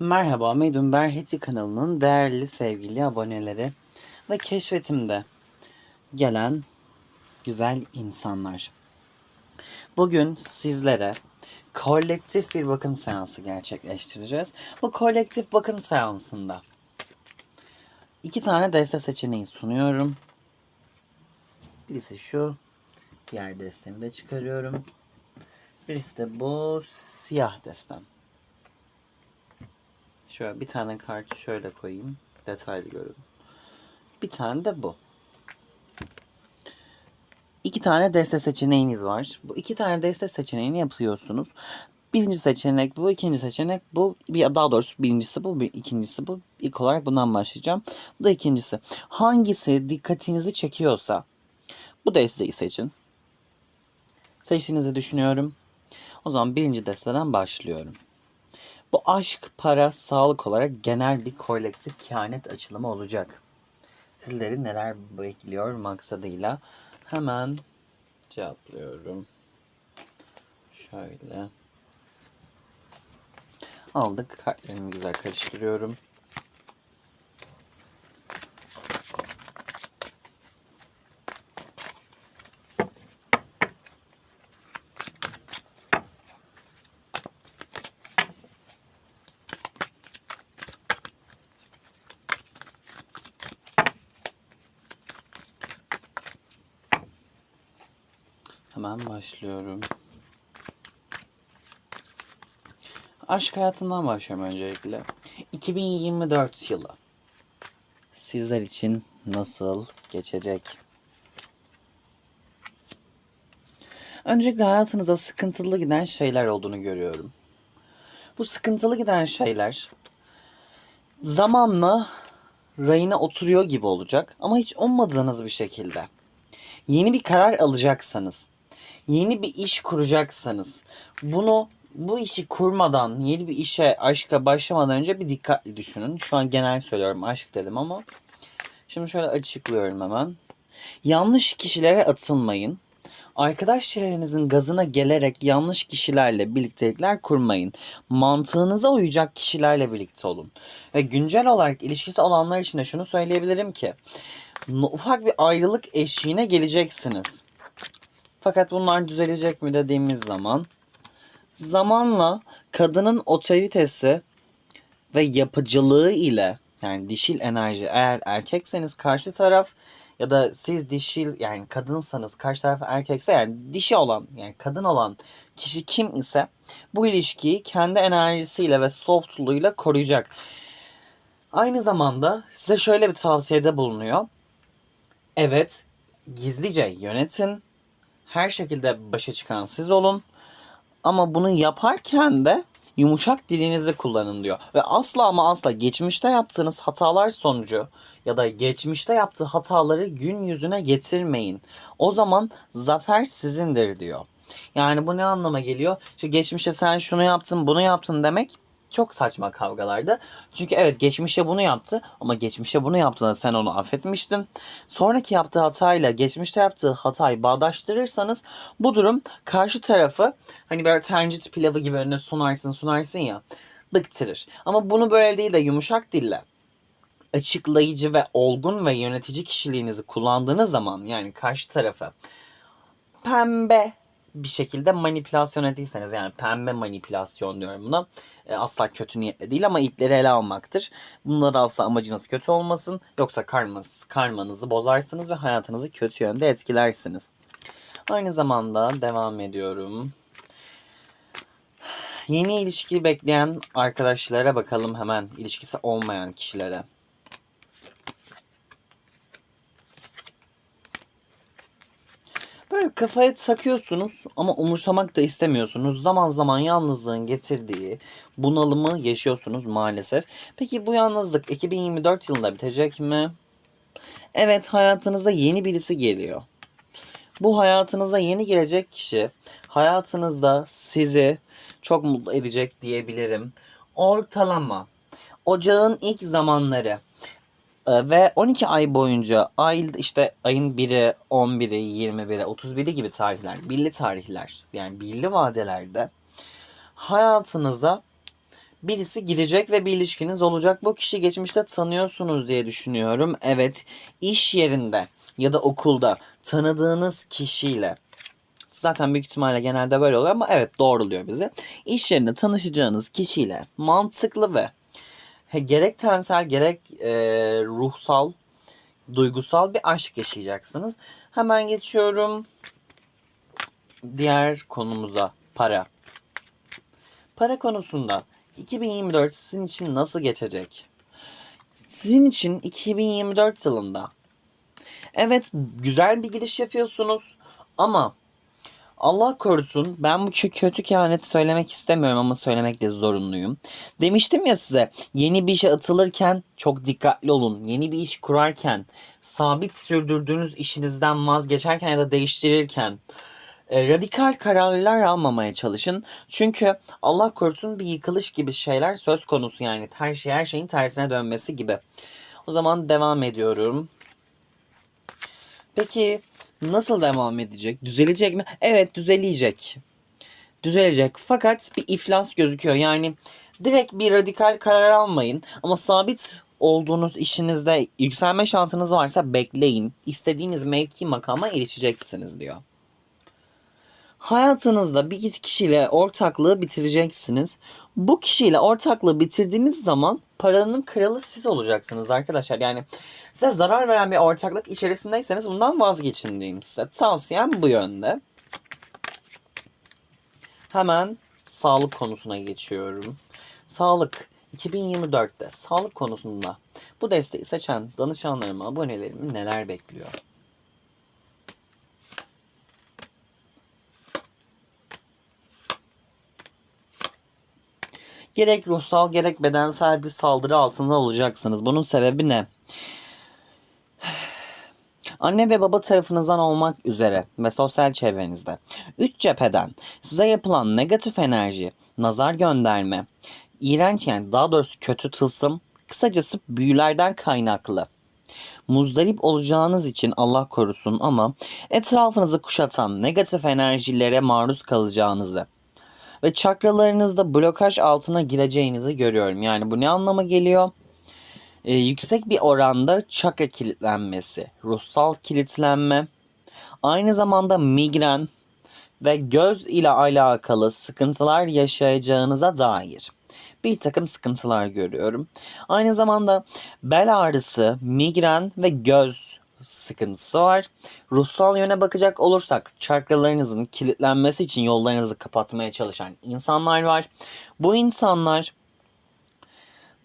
Merhaba Medun Berheti kanalının değerli sevgili aboneleri ve keşfetimde gelen güzel insanlar. Bugün sizlere kolektif bir bakım seansı gerçekleştireceğiz. Bu kolektif bakım seansında iki tane deste seçeneği sunuyorum. Birisi şu, diğer destemi de çıkarıyorum. Birisi de bu siyah destem. Şöyle bir tane kart şöyle koyayım. Detaylı görün. Bir tane de bu. İki tane deste seçeneğiniz var. Bu iki tane deste seçeneğini yapıyorsunuz. Birinci seçenek bu, ikinci seçenek bu. Bir daha doğrusu birincisi bu, bir ikincisi bu. İlk olarak bundan başlayacağım. Bu da ikincisi. Hangisi dikkatinizi çekiyorsa bu desteği seçin. Seçtiğinizi düşünüyorum. O zaman birinci desteden başlıyorum. Bu aşk, para, sağlık olarak genel bir kolektif kehanet açılımı olacak. Sizleri neler bekliyor maksadıyla hemen cevaplıyorum. Şöyle. Aldık. Kartlarımı güzel karıştırıyorum. Hemen başlıyorum. Aşk hayatından başlıyorum öncelikle. 2024 yılı. Sizler için nasıl geçecek? Öncelikle hayatınızda sıkıntılı giden şeyler olduğunu görüyorum. Bu sıkıntılı giden şeyler zamanla rayına oturuyor gibi olacak ama hiç ummadığınız bir şekilde. Yeni bir karar alacaksanız, yeni bir iş kuracaksanız bunu bu işi kurmadan yeni bir işe aşka başlamadan önce bir dikkatli düşünün. Şu an genel söylüyorum aşk dedim ama şimdi şöyle açıklıyorum hemen. Yanlış kişilere atılmayın. Arkadaş çevrenizin gazına gelerek yanlış kişilerle birliktelikler kurmayın. Mantığınıza uyacak kişilerle birlikte olun. Ve güncel olarak ilişkisi olanlar için de şunu söyleyebilirim ki ufak bir ayrılık eşiğine geleceksiniz. Fakat bunlar düzelecek mi dediğimiz zaman zamanla kadının otoritesi ve yapıcılığı ile yani dişil enerji eğer erkekseniz karşı taraf ya da siz dişil yani kadınsanız karşı taraf erkekse yani dişi olan yani kadın olan kişi kim ise bu ilişkiyi kendi enerjisiyle ve softluğuyla koruyacak. Aynı zamanda size şöyle bir tavsiyede bulunuyor. Evet, gizlice yönetin. Her şekilde başa çıkan siz olun. Ama bunu yaparken de yumuşak dilinizi kullanın diyor. Ve asla ama asla geçmişte yaptığınız hatalar sonucu ya da geçmişte yaptığı hataları gün yüzüne getirmeyin. O zaman zafer sizindir diyor. Yani bu ne anlama geliyor? İşte geçmişte sen şunu yaptın, bunu yaptın demek çok saçma kavgalarda. Çünkü evet geçmişte bunu yaptı ama geçmişte bunu yaptığında sen onu affetmiştin. Sonraki yaptığı hatayla geçmişte yaptığı hatayı bağdaştırırsanız bu durum karşı tarafı hani böyle tencit pilavı gibi önüne sunarsın sunarsın ya bıktırır. Ama bunu böyle değil de yumuşak dille açıklayıcı ve olgun ve yönetici kişiliğinizi kullandığınız zaman yani karşı tarafı pembe bir şekilde manipülasyon ettiyseniz yani pembe manipülasyon diyorum buna. E, asla kötü niyetle değil ama ipleri ele almaktır. Bunlar asla amacınız kötü olmasın. Yoksa karmanız, karmanızı bozarsınız ve hayatınızı kötü yönde etkilersiniz. Aynı zamanda devam ediyorum. Yeni ilişki bekleyen arkadaşlara bakalım hemen. ilişkisi olmayan kişilere. Böyle kafaya takıyorsunuz ama umursamak da istemiyorsunuz. Zaman zaman yalnızlığın getirdiği bunalımı yaşıyorsunuz maalesef. Peki bu yalnızlık 2024 yılında bitecek mi? Evet hayatınızda yeni birisi geliyor. Bu hayatınızda yeni gelecek kişi hayatınızda sizi çok mutlu edecek diyebilirim. Ortalama ocağın ilk zamanları ve 12 ay boyunca ay işte ayın 1'i, 11'i, 21'i, 31'i gibi tarihler, belli tarihler yani belli vadelerde hayatınıza birisi gidecek ve bir ilişkiniz olacak. Bu kişi geçmişte tanıyorsunuz diye düşünüyorum. Evet, iş yerinde ya da okulda tanıdığınız kişiyle zaten büyük ihtimalle genelde böyle oluyor ama evet doğruluyor bizi. İş yerinde tanışacağınız kişiyle mantıklı ve he, gerek tensel gerek e, ruhsal, duygusal bir aşk yaşayacaksınız. Hemen geçiyorum diğer konumuza para. Para konusunda 2024 sizin için nasıl geçecek? Sizin için 2024 yılında evet güzel bir giriş yapıyorsunuz ama Allah korusun ben bu kö- kötü kehanet söylemek istemiyorum ama söylemek de zorunluyum. Demiştim ya size yeni bir işe atılırken çok dikkatli olun. Yeni bir iş kurarken, sabit sürdürdüğünüz işinizden vazgeçerken ya da değiştirirken e, radikal kararlar almamaya çalışın. Çünkü Allah korusun bir yıkılış gibi şeyler söz konusu yani her şey her şeyin tersine dönmesi gibi. O zaman devam ediyorum. Peki nasıl devam edecek? Düzelecek mi? Evet düzelecek. Düzelecek. Fakat bir iflas gözüküyor. Yani direkt bir radikal karar almayın. Ama sabit olduğunuz işinizde yükselme şansınız varsa bekleyin. İstediğiniz mevki makama erişeceksiniz diyor. Hayatınızda bir kişiyle ortaklığı bitireceksiniz. Bu kişiyle ortaklığı bitirdiğiniz zaman paranın kralı siz olacaksınız arkadaşlar. Yani size zarar veren bir ortaklık içerisindeyseniz bundan vazgeçin diyeyim size. Tavsiyem bu yönde. Hemen sağlık konusuna geçiyorum. Sağlık 2024'te sağlık konusunda bu desteği seçen danışanlarımı, abonelerimi neler bekliyor? Gerek ruhsal gerek bedensel bir saldırı altında olacaksınız. Bunun sebebi ne? Anne ve baba tarafınızdan olmak üzere ve sosyal çevrenizde üç cepheden size yapılan negatif enerji, nazar gönderme, iğrenç yani daha doğrusu kötü tılsım, kısacası büyülerden kaynaklı muzdarip olacağınız için Allah korusun ama etrafınızı kuşatan negatif enerjilere maruz kalacağınızı ve çakralarınızda blokaj altına gireceğinizi görüyorum. Yani bu ne anlama geliyor? Ee, yüksek bir oranda çakra kilitlenmesi, ruhsal kilitlenme, aynı zamanda migren ve göz ile alakalı sıkıntılar yaşayacağınıza dair bir takım sıkıntılar görüyorum. Aynı zamanda bel ağrısı, migren ve göz sıkıntısı var. Ruhsal yöne bakacak olursak çakralarınızın kilitlenmesi için yollarınızı kapatmaya çalışan insanlar var. Bu insanlar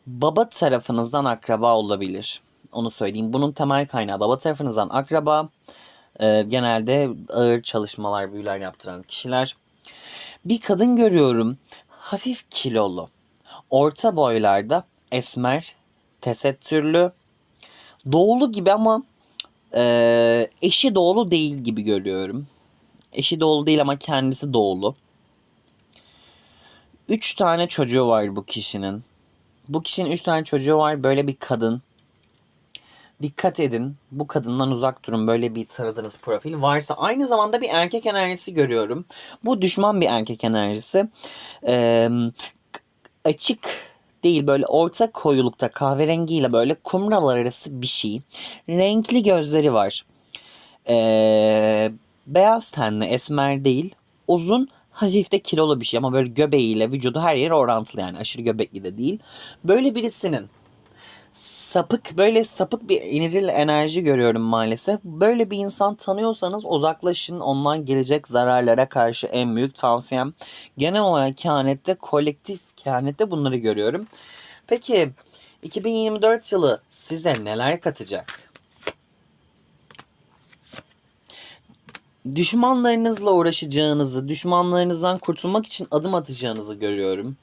baba tarafınızdan akraba olabilir. Onu söyleyeyim. Bunun temel kaynağı baba tarafınızdan akraba. Ee, genelde ağır çalışmalar, büyüler yaptıran kişiler. Bir kadın görüyorum. Hafif kilolu. Orta boylarda esmer, tesettürlü. Doğulu gibi ama e, eşi doğulu değil gibi görüyorum. Eşi doğulu değil ama kendisi doğulu. Üç tane çocuğu var bu kişinin. Bu kişinin üç tane çocuğu var. Böyle bir kadın. Dikkat edin. Bu kadından uzak durun. Böyle bir taradığınız profil varsa. Aynı zamanda bir erkek enerjisi görüyorum. Bu düşman bir erkek enerjisi. Ee, açık değil böyle orta koyulukta kahverengiyle böyle kumral arası bir şey. Renkli gözleri var. Ee, beyaz tenli esmer değil. Uzun hafif de kilolu bir şey ama böyle göbeğiyle vücudu her yere orantılı yani aşırı göbekli de değil. Böyle birisinin sapık böyle sapık bir iniril enerji görüyorum maalesef. Böyle bir insan tanıyorsanız uzaklaşın ondan gelecek zararlara karşı en büyük tavsiyem. Genel olarak kehanette kolektif kehanette bunları görüyorum. Peki 2024 yılı size neler katacak? Düşmanlarınızla uğraşacağınızı, düşmanlarınızdan kurtulmak için adım atacağınızı görüyorum.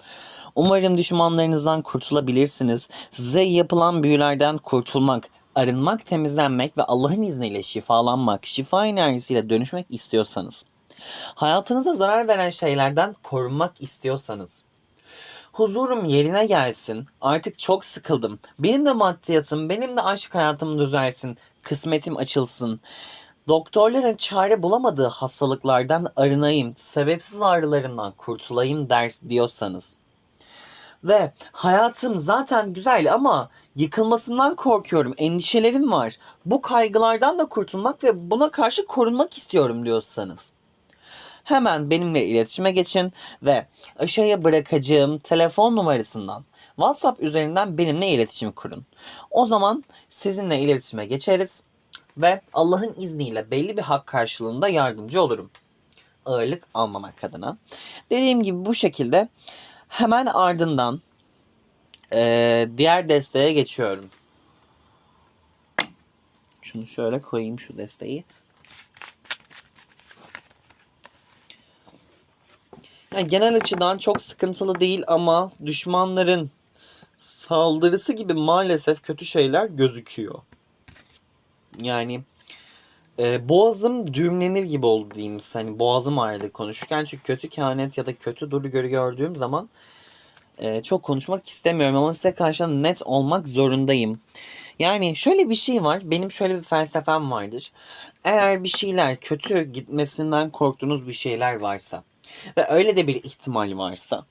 Umarım düşmanlarınızdan kurtulabilirsiniz. Size yapılan büyülerden kurtulmak, arınmak, temizlenmek ve Allah'ın izniyle şifalanmak, şifa enerjisiyle dönüşmek istiyorsanız, hayatınıza zarar veren şeylerden korunmak istiyorsanız, huzurum yerine gelsin, artık çok sıkıldım, benim de maddiyatım, benim de aşk hayatım düzelsin, kısmetim açılsın, doktorların çare bulamadığı hastalıklardan arınayım, sebepsiz ağrılarımdan kurtulayım der diyorsanız, Ve hayatım zaten güzel ama yıkılmasından korkuyorum. Endişelerim var. Bu kaygılardan da kurtulmak ve buna karşı korunmak istiyorum diyorsanız. Hemen benimle iletişime geçin ve aşağıya bırakacağım telefon numarasından WhatsApp üzerinden benimle iletişim kurun. O zaman sizinle iletişime geçeriz ve Allah'ın izniyle belli bir hak karşılığında yardımcı olurum. Ağırlık almamak adına. Dediğim gibi bu şekilde hemen ardından eee, diğer desteğe geçiyorum. Şunu şöyle koyayım şu desteği. Yani genel açıdan çok sıkıntılı değil ama düşmanların saldırısı gibi maalesef kötü şeyler gözüküyor. Yani e, boğazım düğümlenir gibi oldu diyeyim. Hani boğazım ağrıdı konuşurken çünkü kötü kehanet ya da kötü duru görü gördüğüm zaman e, çok konuşmak istemiyorum ama size karşı net olmak zorundayım. Yani şöyle bir şey var. Benim şöyle bir felsefem vardır. Eğer bir şeyler kötü gitmesinden korktuğunuz bir şeyler varsa ve öyle de bir ihtimal varsa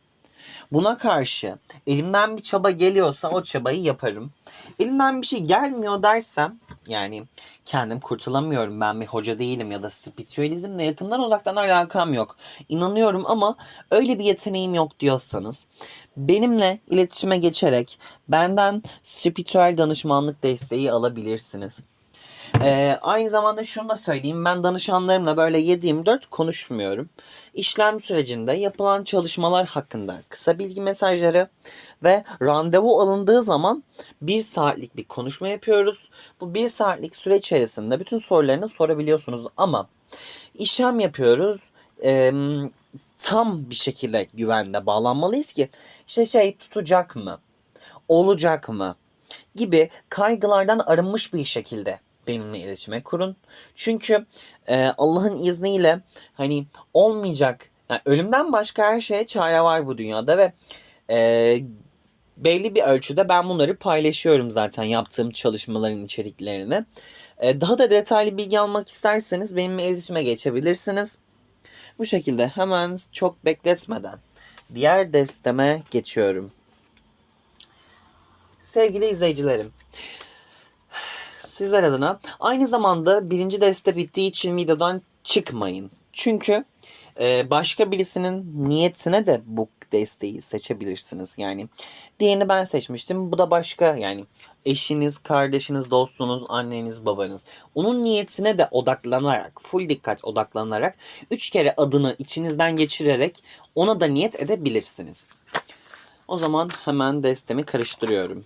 buna karşı elimden bir çaba geliyorsa o çabayı yaparım. Elimden bir şey gelmiyor dersem yani kendim kurtulamıyorum ben bir hoca değilim ya da spiritüalizmle yakından uzaktan alakam yok. İnanıyorum ama öyle bir yeteneğim yok diyorsanız benimle iletişime geçerek benden spiritüel danışmanlık desteği alabilirsiniz. Ee, aynı zamanda şunu da söyleyeyim. Ben danışanlarımla böyle 7-24 konuşmuyorum. İşlem sürecinde yapılan çalışmalar hakkında kısa bilgi mesajları ve randevu alındığı zaman bir saatlik bir konuşma yapıyoruz. Bu bir saatlik süre içerisinde bütün sorularını sorabiliyorsunuz ama işlem yapıyoruz. Ee, tam bir şekilde güvende bağlanmalıyız ki işte şey tutacak mı? Olacak mı? gibi kaygılardan arınmış bir şekilde benimle iletişime kurun. Çünkü e, Allah'ın izniyle hani olmayacak yani ölümden başka her şeye çare var bu dünyada ve e, belli bir ölçüde ben bunları paylaşıyorum zaten yaptığım çalışmaların içeriklerini. E, daha da detaylı bilgi almak isterseniz benimle iletişime geçebilirsiniz. Bu şekilde hemen çok bekletmeden diğer desteme geçiyorum. Sevgili izleyicilerim, sizler adına aynı zamanda birinci deste bittiği için videodan çıkmayın. Çünkü e, başka birisinin niyetine de bu desteği seçebilirsiniz. Yani diğerini ben seçmiştim. Bu da başka yani eşiniz, kardeşiniz, dostunuz, anneniz, babanız. Onun niyetine de odaklanarak, full dikkat odaklanarak üç kere adını içinizden geçirerek ona da niyet edebilirsiniz. O zaman hemen destemi karıştırıyorum.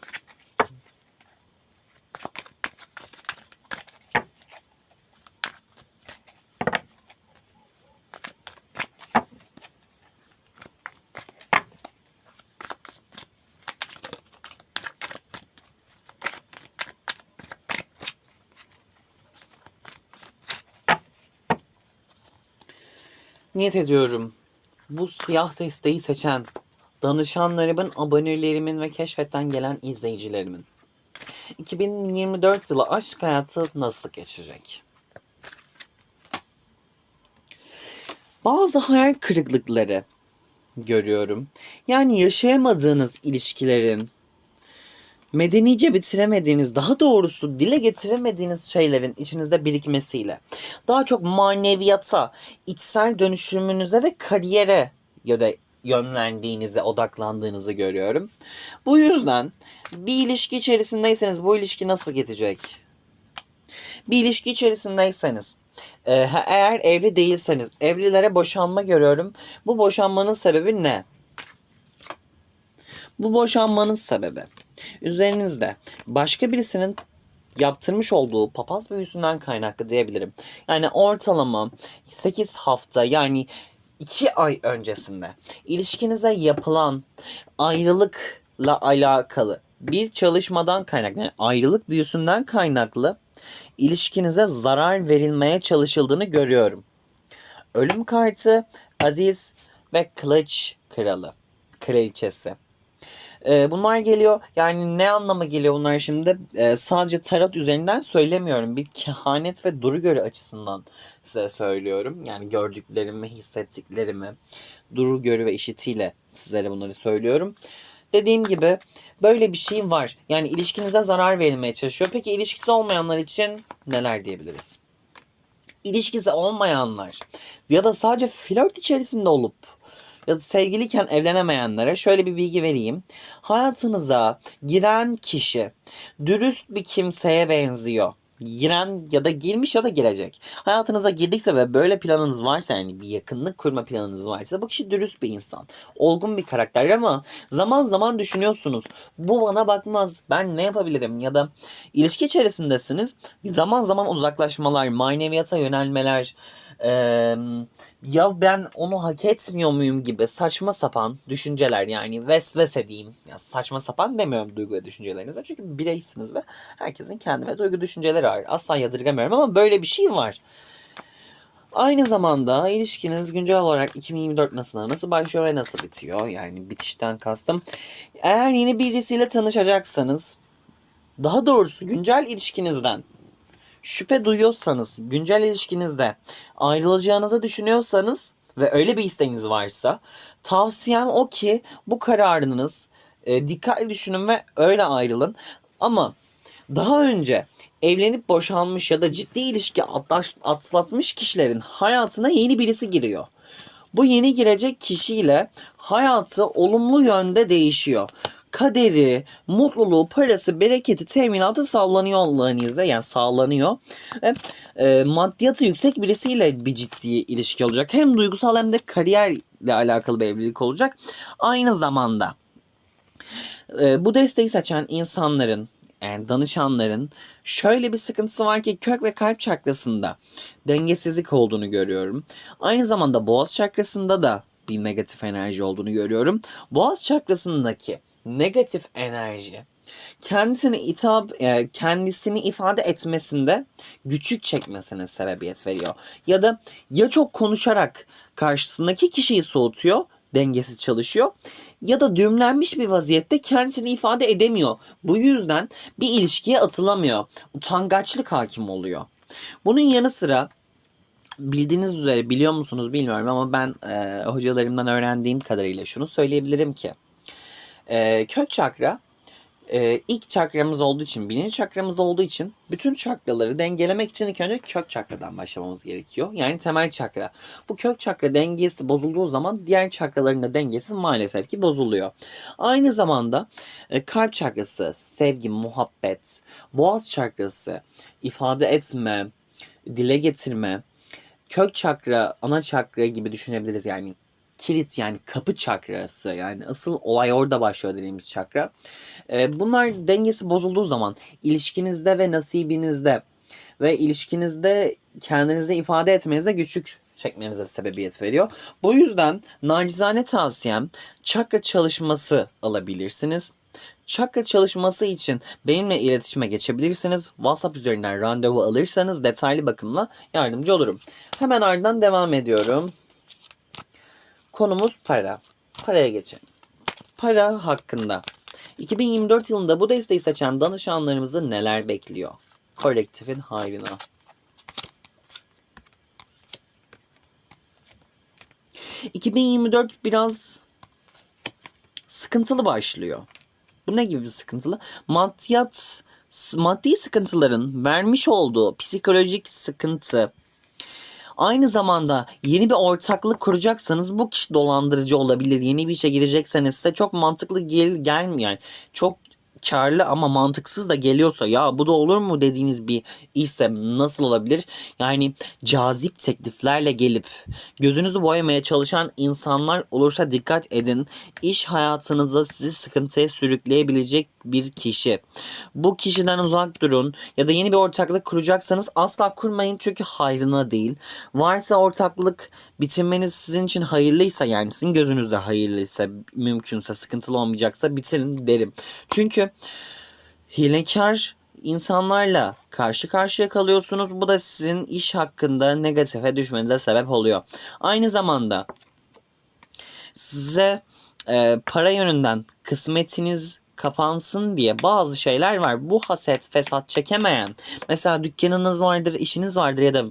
Niyet ediyorum. Bu siyah desteği seçen danışanlarımın, abonelerimin ve keşfetten gelen izleyicilerimin 2024 yılı aşk hayatı nasıl geçecek? Bazı hayal kırıklıkları görüyorum. Yani yaşayamadığınız ilişkilerin, medenice bitiremediğiniz, daha doğrusu dile getiremediğiniz şeylerin içinizde birikmesiyle daha çok maneviyata, içsel dönüşümünüze ve kariyere ya da yönlendiğinize, odaklandığınızı görüyorum. Bu yüzden bir ilişki içerisindeyseniz bu ilişki nasıl gidecek? Bir ilişki içerisindeyseniz e, eğer evli değilseniz evlilere boşanma görüyorum. Bu boşanmanın sebebi ne? Bu boşanmanın sebebi üzerinizde başka birisinin yaptırmış olduğu papaz büyüsünden kaynaklı diyebilirim. Yani ortalama 8 hafta yani 2 ay öncesinde ilişkinize yapılan ayrılıkla alakalı bir çalışmadan kaynaklı yani ayrılık büyüsünden kaynaklı ilişkinize zarar verilmeye çalışıldığını görüyorum. Ölüm kartı Aziz ve Kılıç Kralı, Kraliçesi. Ee, bunlar geliyor. Yani ne anlama geliyor bunlar şimdi? Ee, sadece tarot üzerinden söylemiyorum. Bir kehanet ve duru göre açısından size söylüyorum. Yani gördüklerimi, hissettiklerimi, duru görü ve işitiyle sizlere bunları söylüyorum. Dediğim gibi böyle bir şey var. Yani ilişkinize zarar verilmeye çalışıyor. Peki ilişkisi olmayanlar için neler diyebiliriz? İlişkisi olmayanlar ya da sadece flört içerisinde olup ya da sevgiliyken evlenemeyenlere şöyle bir bilgi vereyim. Hayatınıza giren kişi dürüst bir kimseye benziyor. Giren ya da girmiş ya da girecek. Hayatınıza girdiyse ve böyle planınız varsa yani bir yakınlık kurma planınız varsa bu kişi dürüst bir insan. Olgun bir karakter ama zaman zaman düşünüyorsunuz. Bu bana bakmaz. Ben ne yapabilirim? Ya da ilişki içerisindesiniz. Zaman zaman uzaklaşmalar, maneviyata yönelmeler, eee, ya ben onu hak etmiyor muyum gibi saçma sapan düşünceler yani vesvese diyeyim. Ya saçma sapan demiyorum duygu ve düşüncelerinizde çünkü bireysiniz ve herkesin kendi ve duygu düşünceleri var. Asla yadırgamıyorum ama böyle bir şey var. Aynı zamanda ilişkiniz güncel olarak 2024 nasıl nasıl başlıyor ve nasıl bitiyor? Yani bitişten kastım. Eğer yeni birisiyle tanışacaksanız daha doğrusu güncel ilişkinizden şüphe duyuyorsanız, güncel ilişkinizde ayrılacağınızı düşünüyorsanız ve öyle bir isteğiniz varsa tavsiyem o ki bu kararınız e, dikkatli düşünün ve öyle ayrılın. Ama daha önce evlenip boşanmış ya da ciddi ilişki atlatmış kişilerin hayatına yeni birisi giriyor. Bu yeni girecek kişiyle hayatı olumlu yönde değişiyor. Kaderi, mutluluğu, parası, bereketi, teminatı sağlanıyor Allah'ın izniyle. Yani sağlanıyor. Ve e, maddiyatı yüksek birisiyle bir ciddi ilişki olacak. Hem duygusal hem de kariyerle alakalı bir evlilik olacak. Aynı zamanda e, bu desteği seçen insanların yani danışanların şöyle bir sıkıntısı var ki kök ve kalp çakrasında dengesizlik olduğunu görüyorum. Aynı zamanda boğaz çakrasında da bir negatif enerji olduğunu görüyorum. Boğaz çakrasındaki negatif enerji kendisini hitap e, kendisini ifade etmesinde güçlük çekmesine sebebiyet veriyor. Ya da ya çok konuşarak karşısındaki kişiyi soğutuyor, dengesiz çalışıyor ya da düğümlenmiş bir vaziyette kendisini ifade edemiyor. Bu yüzden bir ilişkiye atılamıyor. Utangaçlık hakim oluyor. Bunun yanı sıra bildiğiniz üzere biliyor musunuz bilmiyorum ama ben e, hocalarımdan öğrendiğim kadarıyla şunu söyleyebilirim ki e, kök çakra e, ilk çakramız olduğu için, birinci çakramız olduğu için bütün çakraları dengelemek için ilk önce kök çakradan başlamamız gerekiyor. Yani temel çakra. Bu kök çakra dengesi bozulduğu zaman diğer çakraların da dengesi maalesef ki bozuluyor. Aynı zamanda e, kalp çakrası, sevgi, muhabbet, boğaz çakrası, ifade etme, dile getirme, kök çakra, ana çakra gibi düşünebiliriz yani kilit yani kapı çakrası yani asıl olay orada başlıyor dediğimiz çakra. Ee, bunlar dengesi bozulduğu zaman ilişkinizde ve nasibinizde ve ilişkinizde kendinizi ifade etmenize güçlük çekmenize sebebiyet veriyor. Bu yüzden nacizane tavsiyem çakra çalışması alabilirsiniz. Çakra çalışması için benimle iletişime geçebilirsiniz. WhatsApp üzerinden randevu alırsanız detaylı bakımla yardımcı olurum. Hemen ardından devam ediyorum. Konumuz para. Paraya geçelim. Para hakkında. 2024 yılında bu desteği seçen danışanlarımızı neler bekliyor? Kolektifin hayrına. ...2024 biraz sıkıntılı başlıyor. Bu ne gibi bir sıkıntılı? Maddiyat, maddi sıkıntıların vermiş olduğu psikolojik sıkıntı, Aynı zamanda yeni bir ortaklık kuracaksanız bu kişi dolandırıcı olabilir. Yeni bir işe girecekseniz size çok mantıklı gel gelmiyor. Yani çok karlı ama mantıksız da geliyorsa ya bu da olur mu dediğiniz bir işse nasıl olabilir? Yani cazip tekliflerle gelip gözünüzü boyamaya çalışan insanlar olursa dikkat edin. İş hayatınızda sizi sıkıntıya sürükleyebilecek bir kişi. Bu kişiden uzak durun ya da yeni bir ortaklık kuracaksanız asla kurmayın çünkü hayrına değil. Varsa ortaklık bitirmeniz sizin için hayırlıysa yani sizin gözünüzde hayırlıysa mümkünse sıkıntılı olmayacaksa bitirin derim. Çünkü hilekar insanlarla karşı karşıya kalıyorsunuz. Bu da sizin iş hakkında negatife düşmenize sebep oluyor. Aynı zamanda size e, para yönünden kısmetiniz kapansın diye bazı şeyler var. Bu haset, fesat çekemeyen. Mesela dükkanınız vardır, işiniz vardır ya da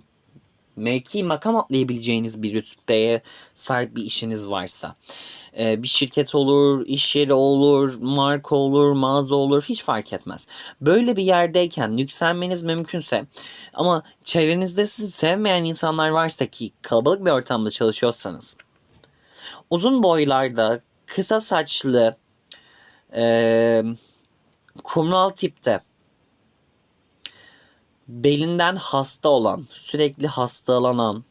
mevki makam atlayabileceğiniz bir rütbeye sahip bir işiniz varsa. Ee, bir şirket olur, iş yeri olur, marka olur, mağaza olur hiç fark etmez. Böyle bir yerdeyken yükselmeniz mümkünse ama çevrenizde sizi sevmeyen insanlar varsa ki kalabalık bir ortamda çalışıyorsanız uzun boylarda, kısa saçlı, eee kumral tipte belinden hasta olan, sürekli hastalanan,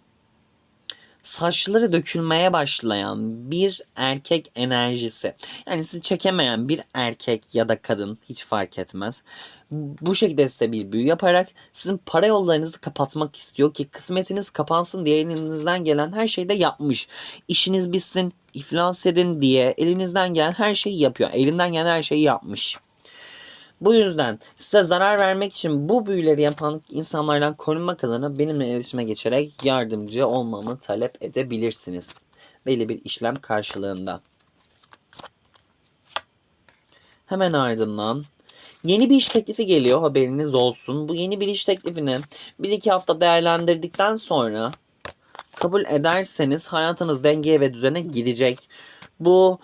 saçları dökülmeye başlayan bir erkek enerjisi. Yani sizi çekemeyen bir erkek ya da kadın hiç fark etmez. Bu şekilde size bir büyü yaparak sizin para yollarınızı kapatmak istiyor ki kısmetiniz kapansın diye elinizden gelen her şeyi de yapmış. İşiniz bitsin, iflas edin diye elinizden gelen her şeyi yapıyor. Elinden gelen her şeyi yapmış. Bu yüzden size zarar vermek için bu büyüleri yapan insanlardan korunmak adına benimle iletişime geçerek yardımcı olmamı talep edebilirsiniz. Belli bir işlem karşılığında. Hemen ardından yeni bir iş teklifi geliyor haberiniz olsun. Bu yeni bir iş teklifini bir iki hafta değerlendirdikten sonra kabul ederseniz hayatınız dengeye ve düzene gidecek. Bu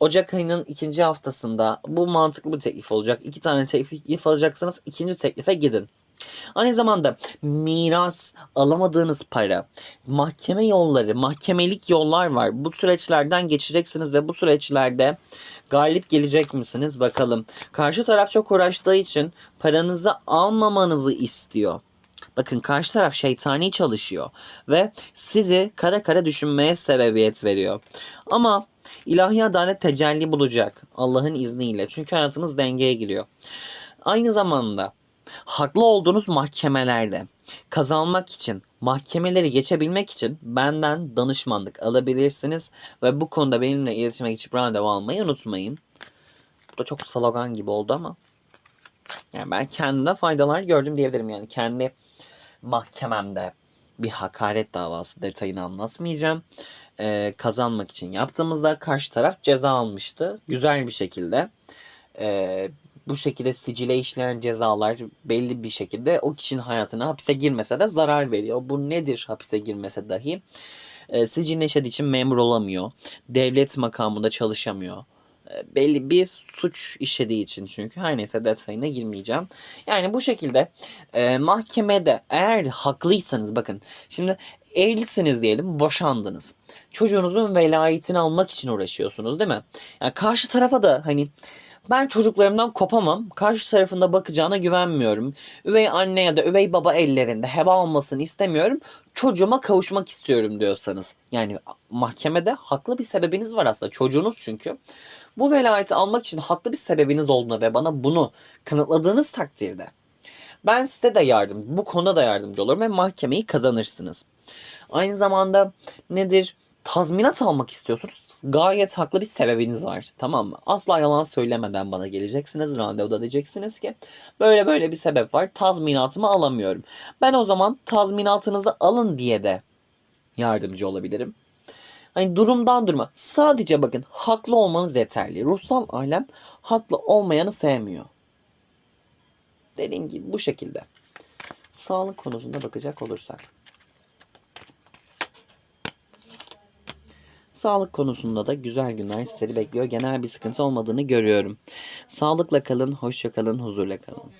Ocak ayının ikinci haftasında bu mantıklı bir teklif olacak. İki tane teklif alacaksınız. ikinci teklife gidin. Aynı zamanda miras, alamadığınız para, mahkeme yolları, mahkemelik yollar var. Bu süreçlerden geçeceksiniz ve bu süreçlerde galip gelecek misiniz bakalım. Karşı taraf çok uğraştığı için paranızı almamanızı istiyor. Bakın karşı taraf şeytani çalışıyor ve sizi kara kara düşünmeye sebebiyet veriyor. Ama ilahi adalet tecelli bulacak Allah'ın izniyle. Çünkü hayatınız dengeye giriyor. Aynı zamanda haklı olduğunuz mahkemelerde kazanmak için, mahkemeleri geçebilmek için benden danışmanlık alabilirsiniz ve bu konuda benimle iletişime geçip randevu almayı unutmayın. Bu da çok slogan gibi oldu ama yani ben kendimde faydalar gördüm diyebilirim yani kendi mahkememde bir hakaret davası detayını anlatmayacağım. Ee, kazanmak için yaptığımızda karşı taraf ceza almıştı. Güzel bir şekilde. Ee, bu şekilde sicile işleyen cezalar belli bir şekilde o kişinin hayatına hapise girmese de zarar veriyor. Bu nedir hapise girmese dahi? Ee, sicil yaşadığı için memur olamıyor. Devlet makamında çalışamıyor E, belli bir suç işlediği için çünkü her neyse detayına girmeyeceğim. Yani bu şekilde e, mahkemede eğer haklıysanız bakın şimdi evlisiniz diyelim boşandınız. Çocuğunuzun velayetini almak için uğraşıyorsunuz değil mi? Yani karşı tarafa da hani ben çocuklarımdan kopamam. Karşı tarafında bakacağına güvenmiyorum. Üvey anne ya da üvey baba ellerinde heba olmasını istemiyorum. Çocuğuma kavuşmak istiyorum diyorsanız. Yani mahkemede haklı bir sebebiniz var aslında. Çocuğunuz çünkü. Bu velayeti almak için haklı bir sebebiniz olduğunu ve bana bunu kanıtladığınız takdirde ben size de yardım, bu konuda da yardımcı olurum ve mahkemeyi kazanırsınız. Aynı zamanda nedir? Tazminat almak istiyorsunuz. Gayet haklı bir sebebiniz var. Tamam mı? Asla yalan söylemeden bana geleceksiniz. Randevuda diyeceksiniz ki böyle böyle bir sebep var. Tazminatımı alamıyorum. Ben o zaman tazminatınızı alın diye de yardımcı olabilirim. Hani durumdan duruma. Sadece bakın haklı olmanız yeterli. Ruhsal alem haklı olmayanı sevmiyor. Dediğim gibi bu şekilde. Sağlık konusunda bakacak olursak. Sağlık konusunda da güzel günler sizleri bekliyor. Genel bir sıkıntı olmadığını görüyorum. Sağlıkla kalın, hoşça kalın, huzurla kalın.